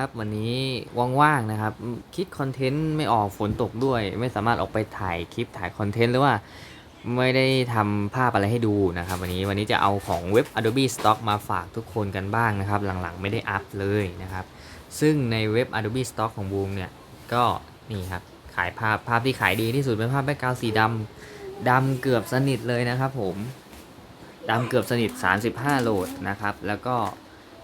ครับวันนี้ว่างๆนะครับ คิดคอนเทนต์ไม่ออกฝนตกด้วย ไม่สามารถออกไปถ่ายคลิปถ่ายคอนเทนต์หรือว่าไม่ได้ทำภาพอะไรให้ดูนะครับ วันนี้วันนี้จะเอาของเว็บ Adobe Stock มาฝากทุกคนกันบ้างนะครับ หลังๆไม่ได้อัพเลยนะครับ ซึ่งในเว็บ Adobe Stock ของบูมเนี่ยก็นี่ครับขายภาพภาพที่ขายดีที่สุดเป็นภาพแบ็กกราวสีดำดำเกือบสนิทเลยนะครับ ผมดำเกือบสนิท 35 โหลดนะครับ แล้วก็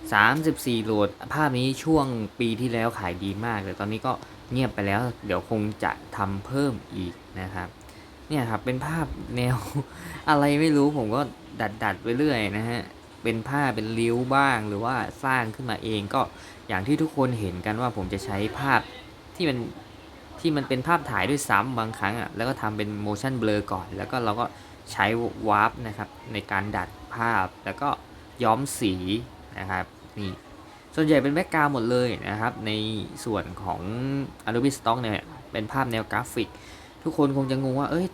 34 โหลด ภาพนี้ช่วงปีที่แล้วขายดีมาก แต่ตอนนี้ก็เงียบไปแล้ว เดี๋ยวคงจะทำเพิ่มอีกนะครับ เนี่ยครับ เป็นภาพแนวอะไรไม่รู้ผมก็ดัดดัดๆไปเรื่อยนะฮะ เป็นภาเป็นริ้วบ้างหรือว่าสร้างขึ้นมาเองก็อย่างที่ทุกคนเห็นกันว่าผมจะใช้ภาพที่มันที่มันเป็นภาพถ่ายด้วยซ้ำบางครั้งอะ แล้วก็ทำเป็น motion blur ก่อน แล้วก็เราก็ใช้วาร์ปนะครับในการดัดภาพ แล้วก็ย้อมสี นะครับนี่ส่วนใหญ่เป็นแบ็กกราวหมดเลยนะครับ ในส่วนของ Adobe Stock เนี่ยเป็นภาพแนวกราฟิก ทุกคนคงจะงงว่า เอ้ย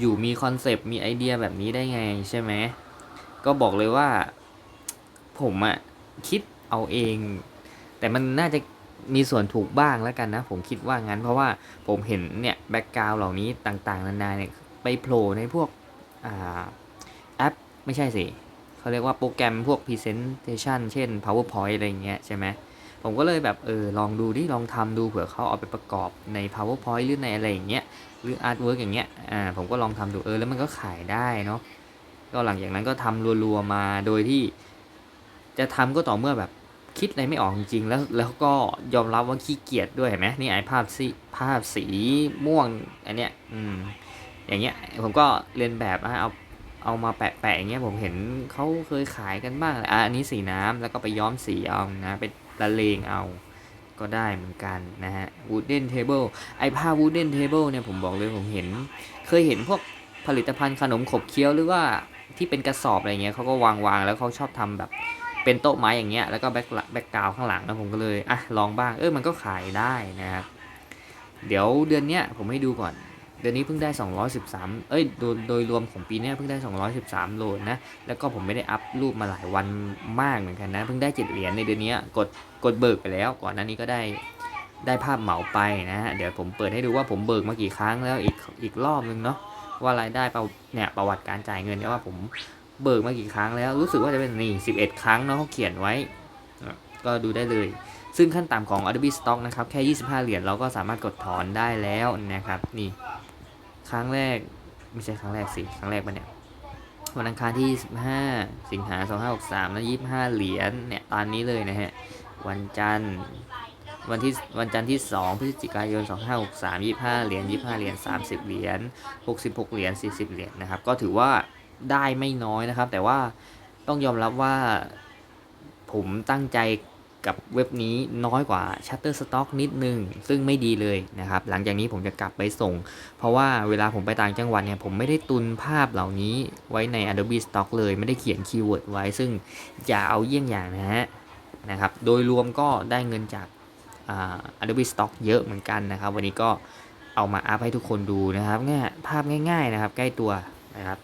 อยู่ๆมีคอนเซปต์มีไอเดียแบบนี้ได้ไงใช่ไหมก็บอกเลยว่าผมอะคิดเอาเอง แต่มันน่าจะมีส่วนถูกบ้างแล้วกันนะ ผมคิดว่างั้น เพราะว่าผมเห็นเนี่ยแบ็กกราวเหล่านี้ต่างๆ นานาเนี่ยไปโผล่ในพวกอแอป ไม่ใช่สิ เขาเรียกว่าโปรแกรมพวก Presentation เช่น PowerPoint อะไรอย่างเงี้ยใช่ไหมผมก็เลยแบบเออลองดูดิลองทำดูเผื่อเขาเอาไปประกอบใน PowerPoint หรือในอะไรอย่างเงี้ยหรือ Artwork อย่างเงี้ยอ่าผมก็ลองทำดูเออแล้วมันก็ขายได้เนาะก็หลังจากนั้นก็ทำรัวๆมาโดยที่ จะทำก็ต่อเมื่อแบบคิดอะไรไม่ออกจริงๆแล้วแล้วก็ยอมรับว่าขี้เกียจด้วยเห็นไหมนี่ไอภาพสีภาพสีม่วงอันเนี้ยอืมอย่างเงี้ยผมก็เรียนแบบอะเอา เอามาแปะๆอย่างเงี้ยผมเห็นเขาเคยขายกันบ้างอะอันนี้สีน้ำแล้วก็ไปย้อมสีเอานะไปละเลงเอาก็ได้เหมือนกันนะฮะ wooden table ไอภา wooden table เนี่ยผมบอกเลยผมเห็น เคยเห็นพวกผลิตภัณฑ์ขนมขบเคี้ยวหรือว่าที่เป็นกระสอบอะไรเงี้ยเขาก็วางวางแล้วเขาชอบทำแบบเป็นโต๊ะไม้อย่างเงี้ยแล้วก็แบ็คแบ็คกราวข้างหลังแล้วผมก็เลยอะลองบ้างเออมันก็ขายได้นะครับเดี๋ยวเดือนเนี้ยผมให้ดูก่อน เดือนนี้เพิ่งได้ 213 เอ้ยโดยโดยรวมของปีนี้เพิ่งได้ 213 โลนะ แล้วก็ผมไม่ได้อัพรูปมาหลายวันมากเหมือนกันนะ เพิ่งได้ 7 เหรียญในเดือนนี้กดกดเบิกไปแล้ว ก่อนหน้านี้ก็ได้ได้ภาพเหมาไปนะฮะเดี๋ยวผมเปิดให้ดูว่าผมเบิกมากี่ครั้งแล้วอีกอีกรอบนึงเนาะ ว่ารายได้ประเนี่ยประวัติการจ่ายเงินเนี่ยว่าผมเบิกมากี่ครั้งแล้ว รู้สึกว่าจะเป็นนี่11 ครั้งเนาะเขาเขียนไว้ ก็ดูได้เลยซึ่งขั้นต่ำของ Adobe Stock นะครับ แค่ 25 เหรียญเราก็สามารถกดถอนได้แล้วนะครับ นี่ ครั้งแรกไม่ใช่ครั้งแรกสิครั้งแรกมันเนี่ยวันอังคารที่ 25 สิงหา 2563 แล้ว 25 เหรียญเนี่ยตอนนี้เลยนะฮะ วันจันทร์วันที่วันจันทร์ที่ 2 พฤศจิกายน 2563 25 เหรียญ 25 เหรียญ 30 เหรียญ 66 เหรียญ 40 เหรียญนะครับ ก็ถือว่าได้ไม่น้อยนะครับ แต่ว่าต้องยอมรับว่าผมตั้งใจ กับเว็บนี้น้อยกว่า Shutterstock นิดนึง ซึ่งไม่ดีเลยนะครับ หลังจากนี้ผมจะกลับไปส่ง เพราะว่าเวลาผมไปต่างจังหวัดเนี่ย ผมไม่ได้ตุนภาพเหล่านี้ไว้ใน Adobe Stock เลย ไม่ได้เขียนคีย์เวิร์ดไว้ ซึ่งอย่าเอาเยี่ยงอย่างนะฮะ นะครับ โดยรวมก็ได้เงินจากอ Adobe Stock เยอะเหมือนกันนะครับ วันนี้ก็เอามาอัพให้ทุกคนดูนะครับง่ายภาพง่าย ๆ นะครับ ใกล้ตัวนะครับ